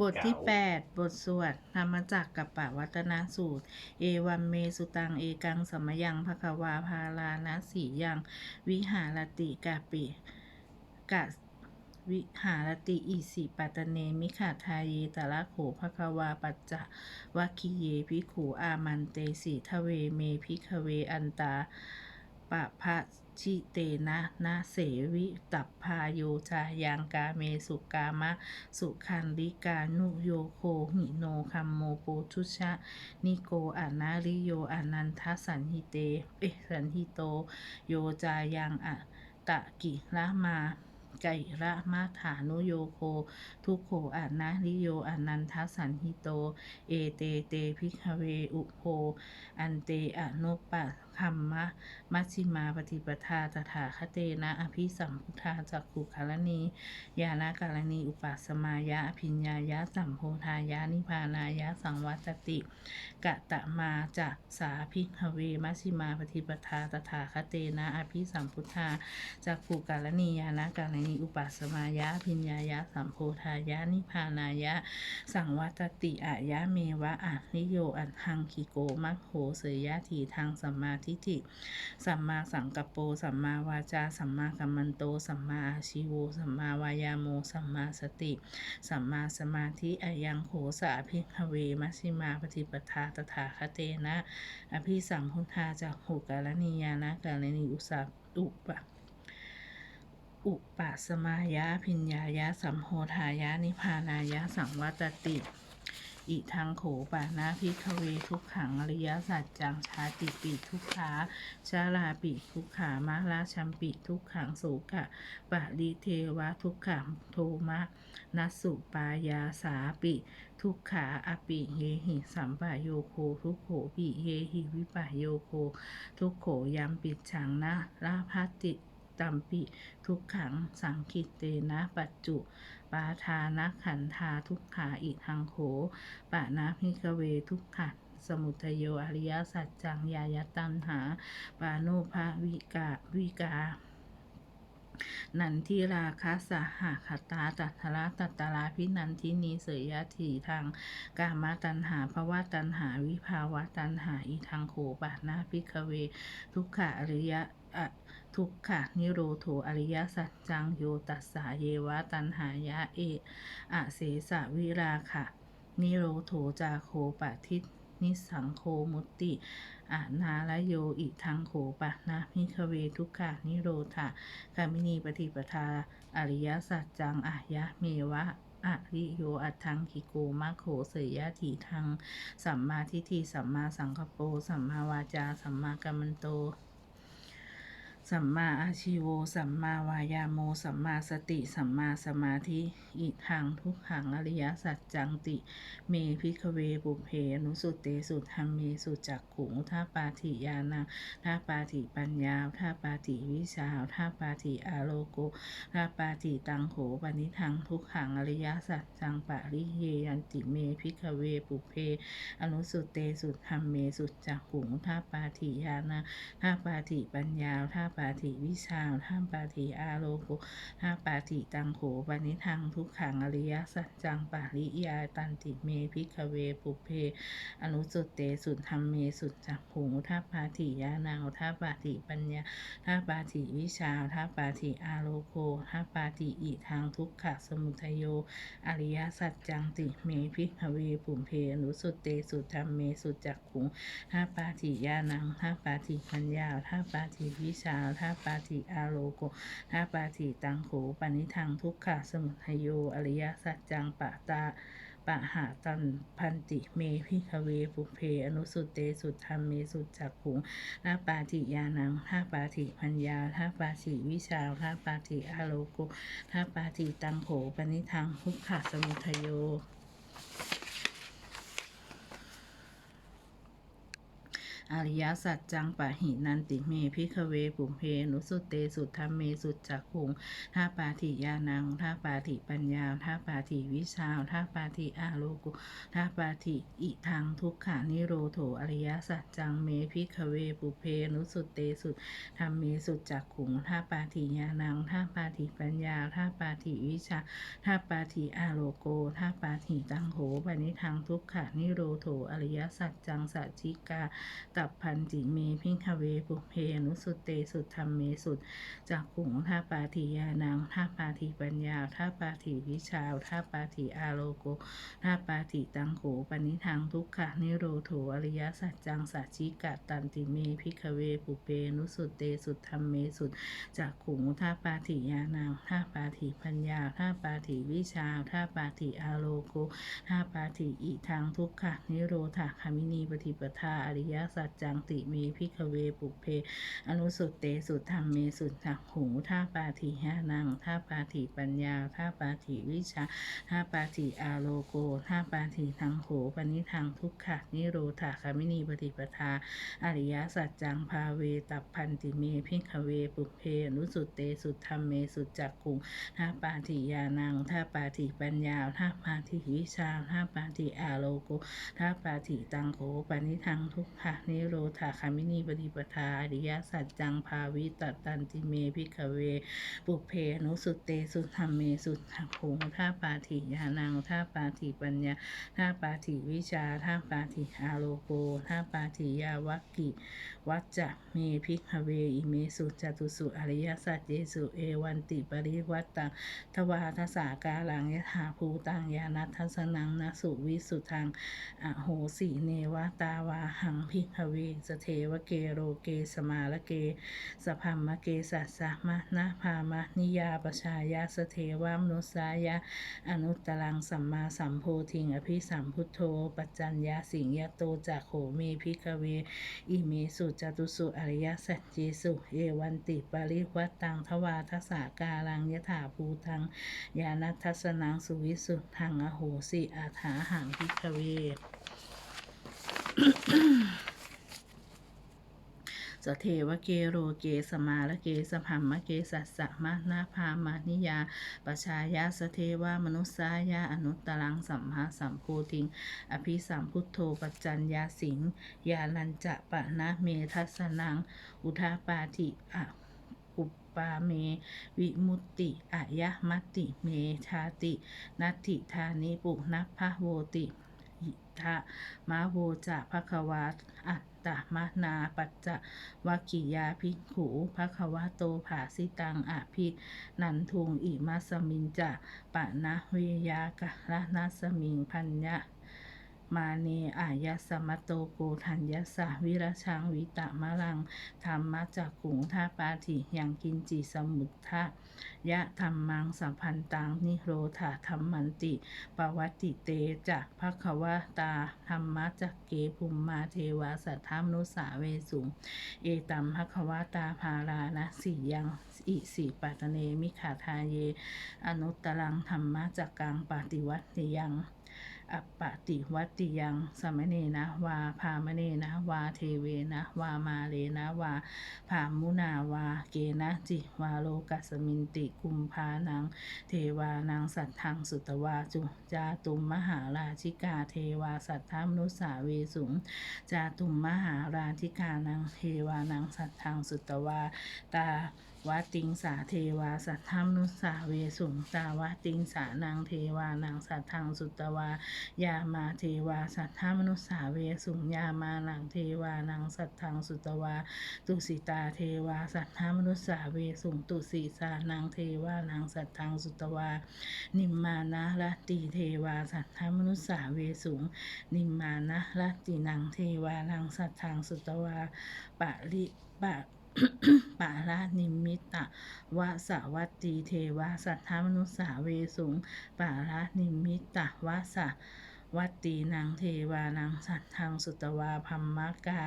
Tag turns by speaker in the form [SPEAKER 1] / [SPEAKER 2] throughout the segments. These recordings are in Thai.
[SPEAKER 1] บทที่ 8 บทสวดธรรมจักรกับปวัตนสูตร เอวัมเมสุตังเอกังสมยังภควาพาลานะสียัง วิหารติกาปิกะวิหารติอิสิปัตตเนมิขาทาเยตระโขภควาปัจจะวัคคีเยพิขูอามันเตสิทะเวเมพิขเวอันตา ปะพะชิเตนะนะเสวิตัพพาโยจายังกาเมสุกามะ สุขันลิกานุโยโคหิโนคัมโมโปชุชะ นิโกอานาริโยอนันทสันหิเต เอะสันหิโต โยจายังอะตะกิละมาไกระมาฐานุโยโค ทุโขอานาริโยอนันทสันหิโต เอเตเตพิกเวอุโพอันเตอนุปะคัมะ มัชฌิมาปฏิปทาตถาคเตนะอภิสัมพุทธาจักขุคารณียานาการณีอุปัสมายะอภิญญายะสัมโพธายะนิพานายะสังวัตติกะตะมาจะสาพิกเวมัชฌิมาปฏิปทาตถาคเตนะอภิสัมพุทธาจักขุการณียานาการณีอุปัสมายะอภิญญายะสัมโพธายะนิพานายะ สังวัตติอายะเมวะอะนิโยอันหังคิโกมัคโหเสยยะทีทางสัมมาทิฏฐิ สัมมาสังกัปโป สัมมาวาจา สัมมากัมมันโต สัมมาอาชิโว สัมมาวายาโม สัมมาสติ สัมมาสมาธิอายังโขสะอภิขเวมัชฌิมาปฏิปทาตถาคเตนะ อภิสัมพุทธาจากหุกาลนียานะกาลนีอุสัอุปะอุปสมายะพิญญายะสัมโพธายะนิพพานายะสังวัตติ อิทังโขปานาพิขเวทุกขังอริยสัจจังชาติปิทุกขาชาลาปิทุกขามาราชัมปิทุกขังโสกะปะริเทวะทุกขังโทมะนัสสุปายาสาปิทุกขาอปิเยหิสัมปะโยโคทุกโขปิเยหิวิปะโยโคทุกโขยามปิดฉังนะราพัตติตัมปิ ทุกขังสังคิตเตนะ ปัจจุ ปาทานะขันธาทุกขาอิทังโขปะนะพิกเวทุกขัดสมุทโยอริยสัจจังยายตันหา ปาโนภาวิกาวิกานันทิราคาสหคตาตัทระตัตตราพินันทินีเสยยะถีทางกามตัณหาภาวะตัณหาวิภาวะตัณหาอีทางโขปะนาพิกเว ทุกขะอริยะอะ ทุกขะนิโรโถอริยสัจจังโยตัสสะเยวะตัณหายะเออะเสสะวิราคะนิโรโถจาโคปะทินิสังโคมุตติอะนาละโยอิทังโขปะนะมิคเวทุกขานิโรธาคามินีปฏิปทา อริยสัจจังอะยะเมวะอะริโยอัตถังคิโกมะโขเสยยะถีทัง สัมมาทิฏฐิสัมมาสังกปโป สัมมาวาจา สัมมากัมมันโต สัมมาอาชิโว สัมมาวายาโม สัมมาสติ สัมมาสมาธิ อิทังทุกขังอริยสัจจังติ เมพิกเวปุเพอนุสุเตสุธรรมเมสุจักขุงท่าปาถิยานังท่าปาถิปัญญาท่าปาถิวิชาท่าปาถิอาโลโกท่าปาถิตังโขปนิทังทุกขังอริยสัจจังปะริเยยันติเมพิกเวปุเพ อนุสุเตสุธรรมเมสุจักขุงท่าปาถิยานังท่าปาถิปัญญาท่าปาถิวิชาท่าปาถิอาโลโกท่าปาถิตังโขปนิทังทุกขังอริยสัจจังปะริยาตันติเมพิกเวปุเพ อนุสุเตสุธรรมเมสุจักขุงท่าปาถิยานาวท่าปาถิปัญญาท่าปาถิวิชาท่าปาถิอาโลโกท่าปาถิอิทางทุกขะสมุทโย อริยสัจจังติเมพิกเวปุเพอนุสุเตสุธรรมเมสุจักขุงท่าปาถิยานังท่าปาถิปัญญาท่าปาถิวิชาท่าปาถิอาโลโกทาปาถิตังโขปนิทังทุกขะสมุทโยอริยสัจจังปะตาปะหาตันพันติเมพิคเวปุเพอนุสุเตสุธรรมเมสุจักขุงทาปาติยานังท่าปาติพัญญาท่าปาติวิชาท่าปาติอาโลโกท่าปาติตังโขปนิทังทุกขะสมุทโย อริยสัจจังปะหินันติเมพิขเวปุเพนุสุเตสุธรรมเมสุจักขุงท่าปาถิยานังท่าปาถิปัญญาท่าปาถิวิชาท่าปาถิอาโลกุท่าปาถิอิทังทุกขานิโรโถอริยสัจจังเมพิขเวปุเพนุสุเตสุธรรมเมสุจักขุงท่าปาถิยานังท่าปาถิปัญญาท่าปาถิวิชาท่าปาถิอาโลโกท่าปาถิตังโหปณิทังทุกขานิโรโถอริยสัจจังสัจจิกาตับพันจิเมพิงคเวปุเพอนุสุเตสุธรรมเมสุดจากขุงท่าปาทิยานังท่าปาทิปัญญาท่าปาทิวิชาวท่าปาทิอาโลโกท่าปาทิตังโขปนิทังทุกขะนิโรโถอริยสัจจังสัจจิกะตันติเมพิกเวปุเพนุสุเตสุธรรมเมสุดจากขุงท่าปาทิยานังท่าปาทิปัญญาท่าปาทิวิชาวท่าปาทิอาโลโกท่าปาติอิทางทุกขะนิโรธาคามินีปฏิปทาอริยสัจจังติมีพิกเวปุเพ อนุสุตเตสุธรรมเมสุจักหูท่าปาติหานังท่าปาติปัญญาท่าปาติวิชาท่าปาติอาโลโกท่าปาติทางโหปนิทางทุกขะนิโรธาคามินีปฏิปทา อริยสัจจังภาเวตับพันติเมพิกเวปุเพอนุสุตเตสุธรรมเมสุจักขุงท่าปาติยานังท่าปาติปัญญาท่าปาติวิชาท่าปาติอาโลโกท่าปาติตังโขปานิทังทุกขะนิโรธาคามินีปฏิปทาอริยสัจจังภาวิตตันติเมพิกเว ปุเพนุสุเตสุธรรมเมสุทักขุงท่าปาติยานังท่าปาติปัญญาท่าปาติวิชาท่าปาติอาโลโกท่าปาติยาวักกิวัจจะเมพิกเวอิเมสุจตุสุอริยสัจเยสุเอวันติปริวัตตังทวาทสากาลังยถาภูตังยานัทสนังนสุวิสุทังอโหสีเนวตาวาหังพิภเวสเทวเกโรเกสมาลเกสพัมมะเกสัสสะมะนะพามะนิยาปชายาสเทวามนุสายะ อนุตตรังสัมมาสัมโพธิงอภิสัมพุทโธ ปัจจัญญาสิงยโตจากโขเมพิกเว อิเมสุจตุสุอริยสัจเจสุเอวันติปริวัตตังทวาทสากาลังยถาภูตังยานัทสนังสุวิสุทธังอโหสิอาถาหังพิกเว สเทวเกโรเกสมาละเกสพัมมะเกสัสสะมะนาพามานิยาปชายาสเทวามนุสายาอนุตตรังสัมมาสัมโพธิง อภิสัมพุทโธปัจจัญญาสิงยาลันจะปะนะเมทัสนัง อุทาปาติอะอุปปาเม วิมุตติอายะมัตติเมชาติ นัตถิธานิปุนัพพะโวติหิทะมะโวจะภะควาอัต ตมนาปัจจวกิยาภิกขุภควาโตภาสิตังอภินันทุงอิมัสมินจะปะนะเวยากะละนัสมิงพัญญะมาเนอายะสมโตโกทัญญสสะวิรชังวิตะมะลังธรรมะจักขุงท่าปาถิยังกินจิสมุทธะ ยะธรรมังสัมพันตังนิโรธาธรรมันติปวัติเตจะภควตาธรรมะจักเกภุมมาเทวาสัทธามนุสาเวสุงเอตัมภควตาภารานะสียังอิสิปัตเนมิขาทาเย อนุตตรังธรรมะจักกังปฏิวัติยัง อัปปติวัติยังสมเนนะวาพามเนนะวาเทเวนะวามาเลนะวาพามุนาวาเกนะจิวาโลกัสมินติกุมภานัง เทวานังสัตทังสุตวาจุจาตุมมหาราชิกาเทวาสัทธามนุสาเวสุงจาตุมมหาราธิกานังเทวานังสัตทังสุตวาตา วาติงสาเทวาสัทธามนุสาเวสุงตาวาติงสานังเทวานังสัทธังสุตวายามาเทวาสัทธามนุสาเวสุงยามานังเทวานังสัทธังสุตวาตุสิตาเทวาสัทธามนุสาเวสุงตุสีสานังเทวานังสัทธังสุตวานิมมานะละติเทวาสัทธามนุสาเวสุงนิมมานะละตินังเทวานังสัทธังสุตวาปะริปะ ปารานิมิตะวะสวัตตีเทวาสัทธามนุสาเวสุงปารานิมิตะวะสวัตตีนางเทวานังสัทธังสุตวาพัมมกา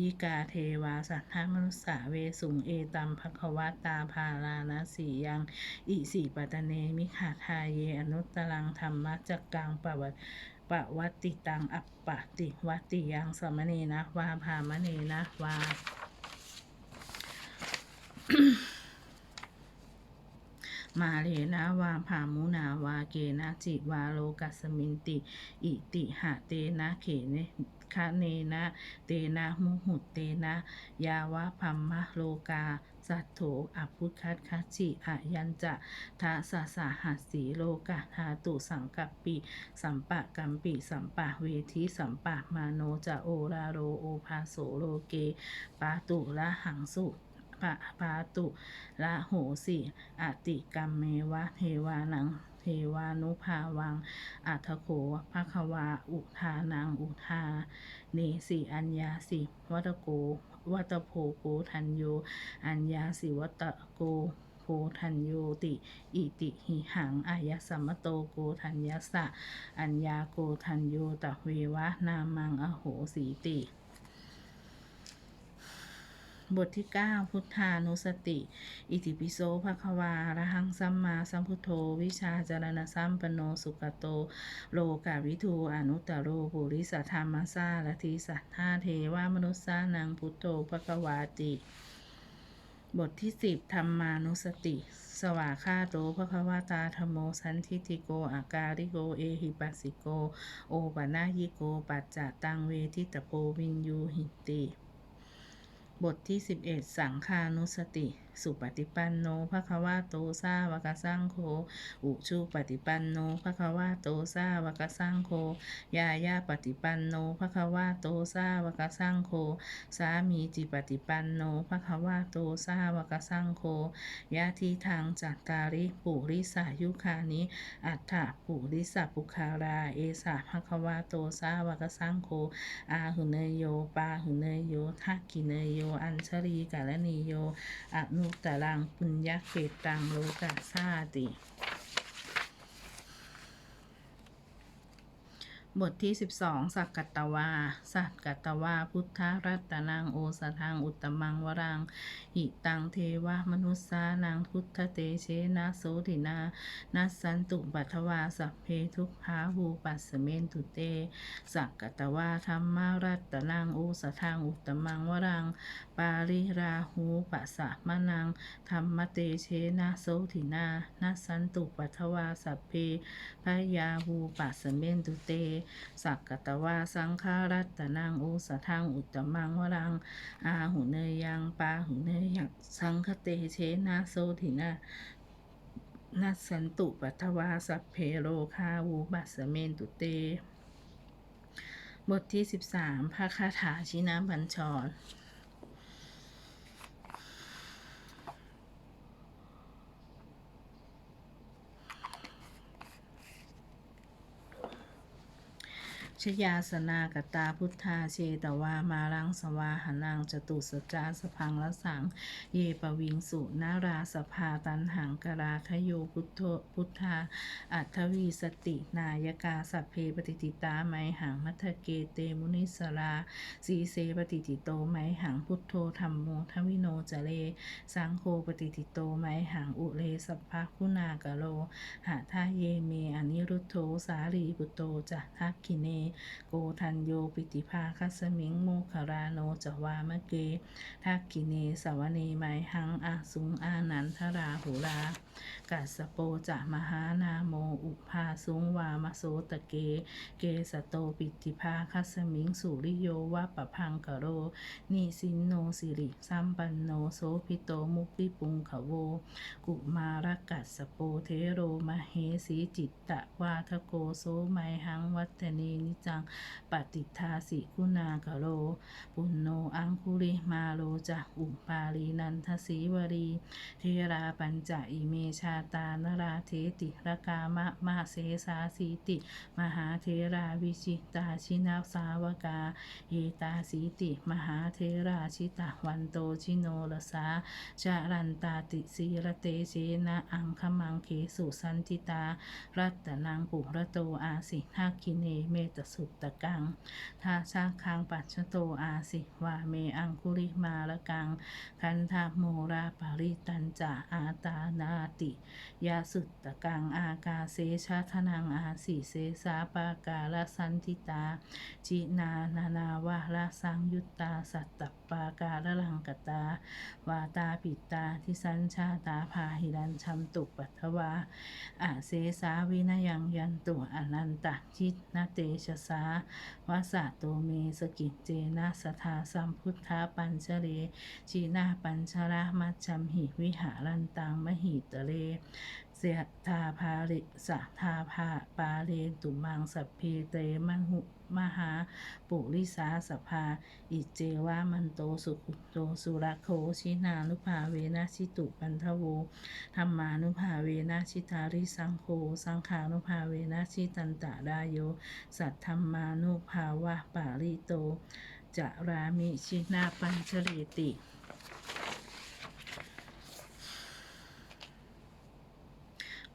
[SPEAKER 1] ยิกาเทวาสัทธามนุสสาเวสุงเอตัมภควตาภาลานะสียัง อิสีปัตเนมิขาทาเยอนุตตรังธรรมจักกังปวัตปวัตติตังอัปปติวัติยังสมเนนะวาพามเนนะวา มาเลนะวาภามุนาวาเกนะจิวาโลกัสมินติ อิติหะเตนะเขเนคะเนนะ เตนะมุหุตเตนะ ยาวะพัมมะโลกาสัทโถอพุทคัตคัจิอายัญจะทาสะสะหัสสีโลกะทาตุสังกัปปิ สัมปะกัมปิ สัมปะเวทิสัมปะมาโนจะโอราโรโอภาโสโลเกปาตุละหังสุ ปะปาตุละโหสิอติกรรมเมวะเทวานังเทวานุภาวัง อัทโขภควา อุทานัง อุทาเนสิอัญญาสิวัตโก วัตโพโกทันโย อัญญาสิวัตโกโกทันโยติ อิติหิหัง อายะสัมมโตโกทัญญสสะ อัญญาโกทันโยตะเววะนามังอโหสีติ บทที่ 9 พุทธานุสติ อิติปิโสภะควาระหังสัมมาสัมพุทโธ วิชาจารณสัมปโนสุขโต โลกาวิทูอนุตตโรปุริสธรรมสาลทิสัทธาเทวามนุสสานังพุทโธภะควาติ บทที่ 10 ธรรมานุสติ สวาคาโตภะควาตาธรรมโมสันทิติโกอาการิโกเอหิปัสสิโก โอปนายิโก ปัจจตังเวทิตโปวินยูหิติ บทที่ 11 สังคานุสติ สุปฏิปันโนภะคะวะโตสาวกสังโฆอุชุปฏิปันโนภะคะวะโตสาวกสังโฆยายาปฏิปันโนภะคะวะโตสาวกสังโฆสามีจิปฏิปันโนภะคะวะโตสาวกสังโฆยะทิทางจัตตาริปุริสายุคานิอัฏฐปุริสปุคารา เอสะภะคะวะโตสาวกสังโฆอาหุเนยโยปาหุเนยโยทักกิเนยโย อัญชลีกาลนีโยอนุตตรังปุญญาเขตังโลกาสาติบทที่ 12 สักกัตวา สักกัตวา พุทธรัตนังโอสทังอุตมังวรัง หิตังเทวะมนุสสานังพุทธเตเชนะโสตินานัสสันตุปัทวา สัพเพทุกขาหูปัสเมนตุเต สักกัตวาธรรมารัตนังโอสทังอุตตมังวรังปาริราหูปัสสะมะนังธรรมเตเชนะโสตินานัสันตุปัทวาสัพเพพยาหูปัสสเมนตุเต สักกตวาสังขารัตนังโอสทังอุตมังวรัง อาหุเนยังปาหุเนยังสังคเตเชนะโสถินานัสันตุปัทวาสัพเพโลคาวูปัสสเมนตุเต บทที่ 13พระคาถาชินาบัญชร ชยาสนากตาพุทธาเชตวามารังสวาหนังจตุสจาสพังละสัง เยปวิงสุนาราสภาตันหังกราคโยพุทโธพุทธา อัทวีสตินายกาสัพเพปฏิติตาไมหังมัทเกเตมุนิสราสีเสปฏิติโตไมหังพุทโธธรรมโมทวิโนจเล สังโฆปฏิติโตไมหังอุเลสัพพคุณากะโลหาทาเยเมอนิรุโธสาลีปุโตจะทักขิเนโกทันโยปิติภาคัสมิงโมคาราโนจวามะเกทักกิเนสวเนไมหังอาสุงอานันทราหูรา กัสโปจะมหานาโมอุภาสุงวามโสตะเก เกสโตปิติภาคัสมิงสุริโยวะปะพังกะโรนิสินโนสิริสัมปันโนโสพิโตมุปิปุงขโว กุมารกัสโปเทโรมเหสีจิตตะวาทโกโสไมหังวัตเนนิจังปฏิทาสิคุณากะโร ปุณโนอังคุริมาโลจะอุปาลีนันทสีวรี เทราปัญจอิเมชาตานราเทติรกามะมาเสสาสีติ มหาเทราวิชิตาชินาสาวกาเอตาสีติ มหาเทราชิตะวันโตชิโนรสาจารันตาติสีระเตเชนะอังคมังเคสุสันติตา รัตนังปุระโตอาสิทักคิเนเมตสุตตะกังทาชาคังปัจโตอาสิวาเมอังคุริมาละกังคันธาโมราปาริตันจาอาตานาติยาสุตตะกังอากาเสชาทนังอาสิเสสาปากาลสันติตา จินานานาวาลสังยุตตาสัตตปาการลังกตาวาตาปิตาทิสัญชาตาพาหิรันชัมตุปัทวาอาเสสาวินยังยันตุอนันตจิตนาเตชะสาวาสะโตเมสกิจเจนะสทาสัมพุทธาปัญชเรจีนาปัญชระมัจจัมหิวิหารันตังมหิตเรเสยทาภาริสะทาภาปาเรตุมังสัพพีเตมหุมหาปุริสาสภา อิเจวามันโตสุขุโตสุรโคชินานุภาเวนะชิตุปันทโวธรรมานุภาเวนะชิตาริสังโฆสังขานุภาเวนะชิตันตะดายโย สัทธรรมานุภาวะปาริโต จะรามิชินาปัญชเรติ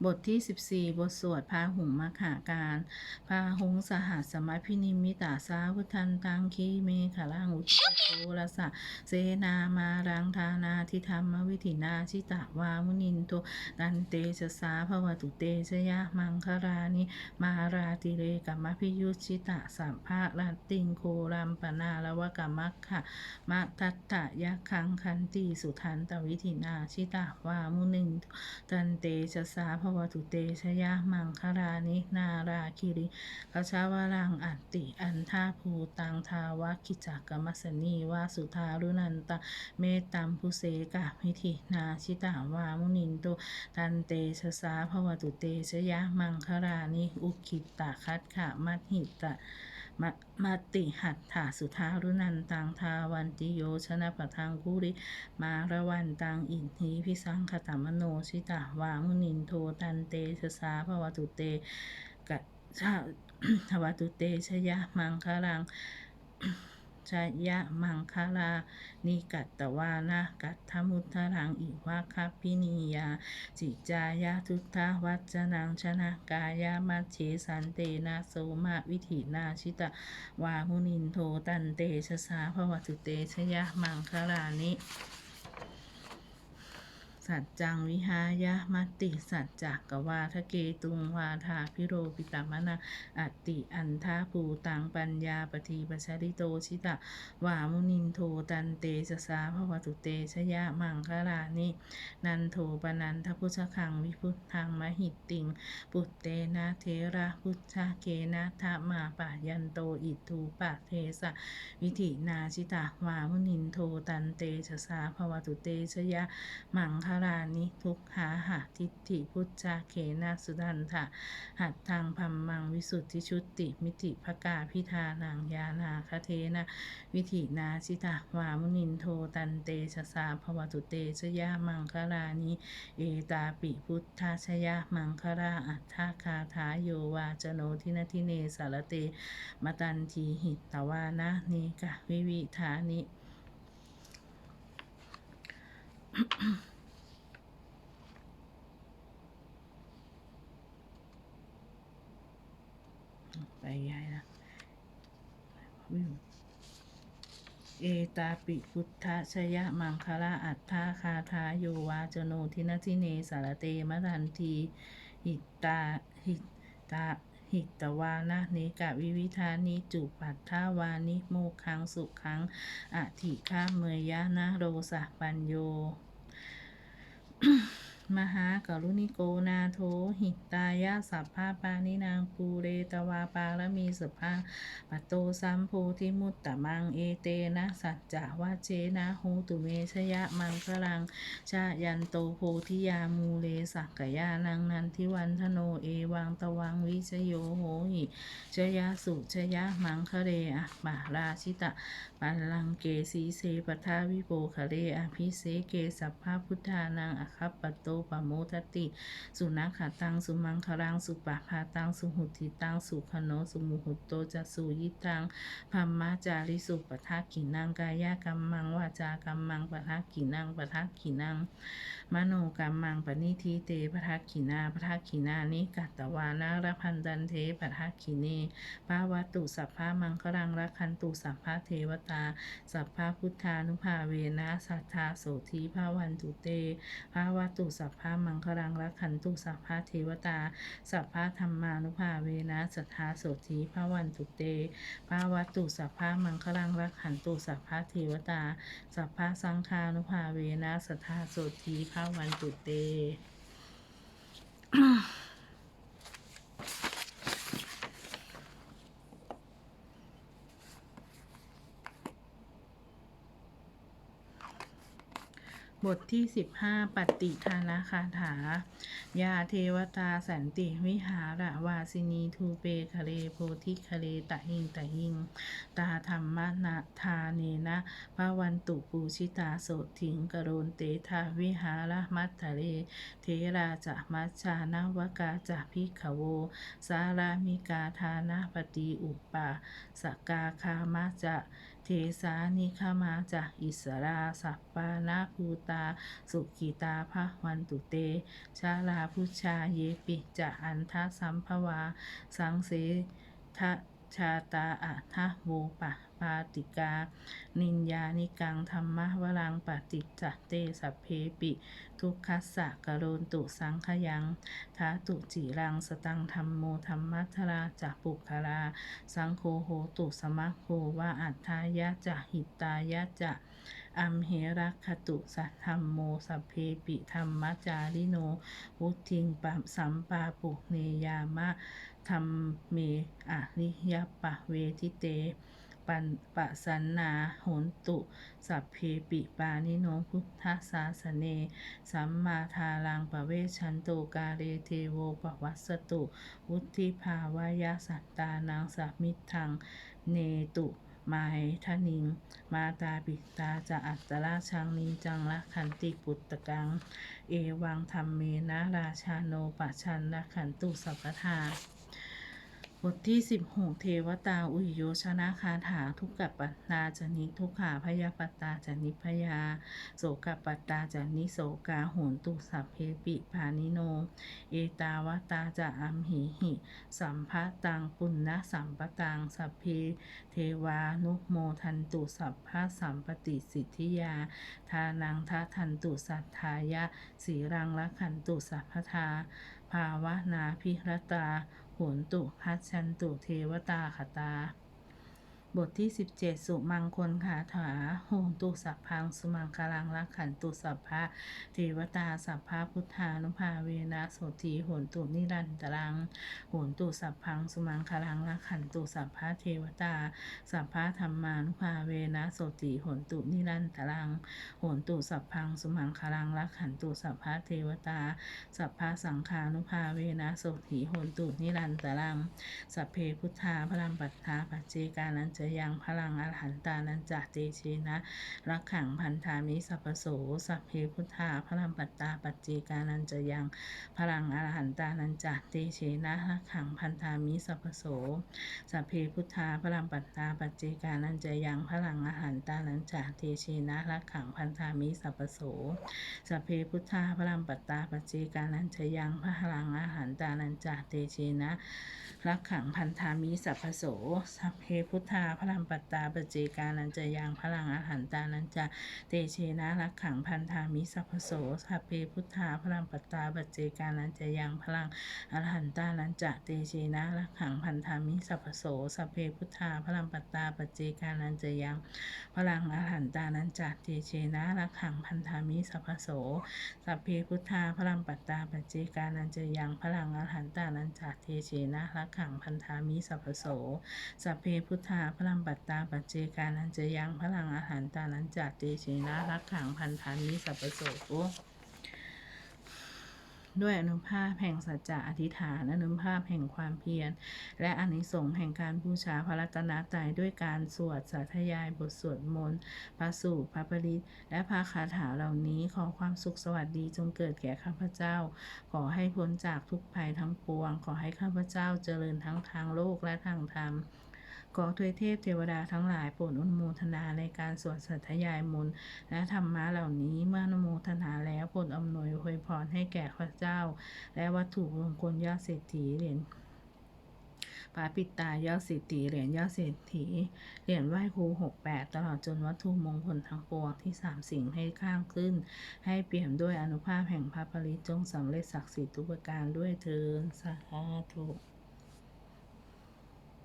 [SPEAKER 1] บทที่ 14 บทสวดพาหุงมาขาการพาหุงสหัสสมัพินิมิตาสาวุทันตังคีเมขลังอุทิโตรสะเสนามารังทานาทิธรรมวิถินาชิตะวามุนินโตตันเตชะสาภวตุเตชยะมังครานิมาราติเรกัมมพิยุชิตะสัมภาลติงโครัมปนาละวกัมมัคคะมะทัตตะยะคังคันติสุทันตวิถินาชิตะวามุนินโตตันเตชะสาภวตุเตชยะมังครานินาราคิริกชาวรังอัตติอันทาภูตังทาวะคิจักกมัสนีวาสุทารุนันตะเมตตัมพุเสกะมิถินาชิตาวามุนินโตตันเตชะสาภวตุเตชยะมังครานิอุคิตตะคัตขะมัทหิตะ มมาติหัตถาสุทารุนันตังทาวันติโยชนะปะทังกุริมาระวันตังอินทีพิสังขตมโนชิตาวามุนินโทตันเตชะสาภวตุเตกะชาทวตุเตชยะมังคลัง ชยะมังคลา นิกัตตวานะกัตถมุทธรังอิวะคัพพินียา จิจายาทุตตาวัจนังชนะกายามัชเชสันเตนาโสมาวิถีนาชิตะ วามุนินโทตันเตชะสาภวตุเตชยะมังคลานิ สัจจังวิหายะมัติสัจจักกวาทะเกตุงวาทาพิโรปิตามนะอัติอันทาภูตังปัญญาปฏิปชริโตชิตะวามุนินโทตันเตชะสาภวตุเตชยะมังคลานินันโทปนันทพุชคังวิพุทธังมหิตติง ปุตเตนะเทระพุทธเกนะทะมาปะยันโตอิทูปะเทสะวิถินาชิตาวามุนินโทตันเตชะสาภวตุเตชยะมังคารานิทุกขาหะทิฏฐิพุทธาเขนะสุดันทะหัตทางพัมมังวิสุทธิชุติมิติภกาพิธานังยานาคเทนะวิถินาชิตาวามุนินโทตันเตชะสาภวตุเตชยะมังคารานิเอตาปิพุทธาชยะมังคราอัฏฐาคาถาโยวาจโนทินทิเนสารเตมตันทีหิตตวานะเนกะวิวิธานิไปยายนะเอตาปิพุทธชยะมังคละอัฏฐาคาทาโยวาจโนทินทิเนสารเตมทันที หิตาหิตาหิตวานะเนกะวิวิธานิจุปัฏฐาวานิโมคังสุขังอธิฆาเมยยะนะโรสะปัญโย มหากรุณิโกนาโทหิตายะสัพพาปานินางปูเรตวาปาละมีสภาปโตสัมโพธิมุตตะมังเอเตนะสัจจะวาเจนะโหตุเมชยะมังคลังชายันโตโพธิยามูเลสักกยานังนันทิวันทโนเอวังตวังวิชโยโหหิชยะสุชยะมังคะเรอะปะราชิตะปัลลังเกสีเสปทาวิโปคะเรอภิเสเกสัพพะพุทธานังอคัปปโตปะโมทติ สุนัขขตัง สุมังคลัง สุปะพาตัง สุหุติตัง สุขโน สุมุหุโตจะสุยิตังพัมมาจาริสุปทากินังกายกัมมังวาจากัมมังปทากินังปทากินัง มโนกรรมังปณิทีเตปทักขินาปทักขินานิกัตตวานารพันดันเทปทักขิเนปาวัตุสัพพะมังคลังรักันตุสัพพะเทวตา สัพพะพุทธานุภาเวนะสัทธาโสธีภาวันตุเตภาวัตุสัพพะมังคลังรักันตุสัพพะเทวตา สัพพะธรรมานุภาเวนะสัทธาโสธีภาวันตุเตภาวัตุสัพพะมังคลังรักันตุสัพพะเทวตา สัพพะสังฆานุภาเวนะสัทธาโสธีภาวันจุเต บทที่ 15 ปฏิทานาคาถา ยาเทวตาสันติวิหาระวาสินีทูเปคะเลโพธิคะเลตะหิงตะหิง ตาธรรมนาทาเนนะพระวันตุปูชิตาโสถิงกโรนเตทาวิหารมัตทะเล เทราจะมัชชานวกาจะพิขโว สารามิกาทานาปฏิอุปปาสกาคามาจะ เทสานิฆมาจะอิสราสัปปานาภูตา สุขิตาภะวันตุเต ชาลาพุชาเยปิจะอันทะสัมภวา สังเสทะ ชาตาอะทะโวปะปาติกา นินยานิกังธรรมะวรังปฏิจจเตสัพเพปิ ทุกขัสสะกะโรนตุสังขยังทาตุจิรังสตังธรรมโมธรรมัทราจะปุคลา สังโฆโหตุสมะโควาอัฏฐายะจะหิตายะจะอัมเหรักขตุสัทธัมโมสัพเพปิธรรมจาริโนวุทิงปัมสัมปาปุเนยามะ ธรรมเมอริยปะเวทิเต ปันปะสันนาโหนตุ สัพเพปิปานิโนพุทธศาสเน สัมมาทารังปะเวชันโตกาเลเทโวปวัสสตุ วุธิภาวายาสัตตานังสัมมิทัง เนตุมาเหทนิง มาตาปิตาจะอัตราชังนิจังละขันติปุตตะกัง เอวังธรรมเมนะราชาโนปะชันนะขันตุสัพพทา บทที่ 16 เทวตาอุยโยชนะคาถาทุกขปัตตาจนิทุกขาพยาปัตตาจนิพยา โสกปัตตาจนิโสกาโหนตุสัพเพปิปานิโน เอตาวตาจะอัมหิหิ สัมภะตังปุณณสัมปตังสัพเพเทวานุโมทันตุสัพพะสัมปติสิทธิยา ทานังทะทันตุสัทธายะสีรังละขันตุสัพพทาภาวนาพิรตา โหนตุพัชชันตุเทวตาขตา บทที่ 17 สุมังคลคาถาโหนตุสัพพัง สุมังคลังรักขันตุสัพพะเทวตาสัพพะพุทธานุภาเวนะโสทีโหนตุนิรันตรังโหนตุสัพพัง สุมังคลังรักขันตุสัพพะเทวตาสัพพะธรรมานุภาเวนะโสติโหนตุนิรันตรังโหนตุสัพพัง สุมังคลังรักขันตุสัพพะเทวตาสัพพะสังฆานุภาเวนะโสติโหนตุนิรันตรังสัพเพพุทธาพลังปัตถาปัจเจกานันจจะยังพลังอรหันตานันจะเตเชนะ รักขังพันธามิสัพพโสสัพเพพุทธาพลังปัตตาปัจเจกานันจะยังพลังอรหันตานันจะเตเชนะรักขังพันธามิสัพพโสสัพเพพุทธาพลังปัตตาปัจเจกานันจะยังพลังอรหันตานันจะเตเชนะรักขังพันธามิสัพพโสสัพเพพุทธาพลังปัตตาปัจเจกานันจะยังพลังอาหารตานันจะเตเชนะรักขังพันธามิสัพพโสสัพเพพุทธาพลังปัตตาปเจกานันจะยังพลังอาหารตานันจะเตเชนะรักขังพันธามิสัพโสสัพเพพุทธาพลังปัตตาปเจกานันจะยังพลังอรหันตานันจะเตเชนะรักขังพันธามิสัพโสสัพเพพุทธาพลังปัตตาปเจกานันจะยังพลังอรหันตานันจะเตเชนะรักขังพันธามิสัพโสสัพเพพุทธาพลังปัตตาปเจกานันจะยังพลังอรหันตานันจะเทเชนะรักขังพันธามิสัพพโสสัพเพพุทธาพลังปัตตาปัจเจกานันจะยังพลังอรหันตานันจะเตเชนะรักขังพันธามิสัพพโสด้วยอนุภาพแห่งสัจจะอธิษฐานอนุภาพแห่งความเพียร และอานิสงส์แห่งการบูชาพระรัตนตรัยด้วยการสวดสาธยายบทสวดมนต์พระสูตรพระปริตและพระคาถาเหล่านี้ขอความสุขสวัสดีจงเกิดแก่ข้าพเจ้า ขอให้พ้นจากทุกภัยทั้งปวง ขอให้ข้าพเจ้าเจริญทั้งทางโลกและทางธรรม ขอทวยเทพเทวดาทั้งหลายโปรดอนุโมทนาในการสวดสัทยายมนต์และธรรมะเหล่านี้เมื่ออนุโมทนาแล้วโปรดอำนวยอวยพรให้แก่ข้าพเจ้า และวัตถุมงคลยอดเศรษฐีเหรียญปาปิตายอดเศรษฐีเหรียญยอดเศรษฐีเหรียญไหว้ครูหกแปดตลอดจนวัตถุมงคลทั้งปวงที่สามสิ่งให้ข้างขึ้น ให้เปี่ยมด้วยอนุภาพแห่งพระปริจงสำเร็จศักดิ์สิทธิ์ทุกประการด้วยเทินสาธุ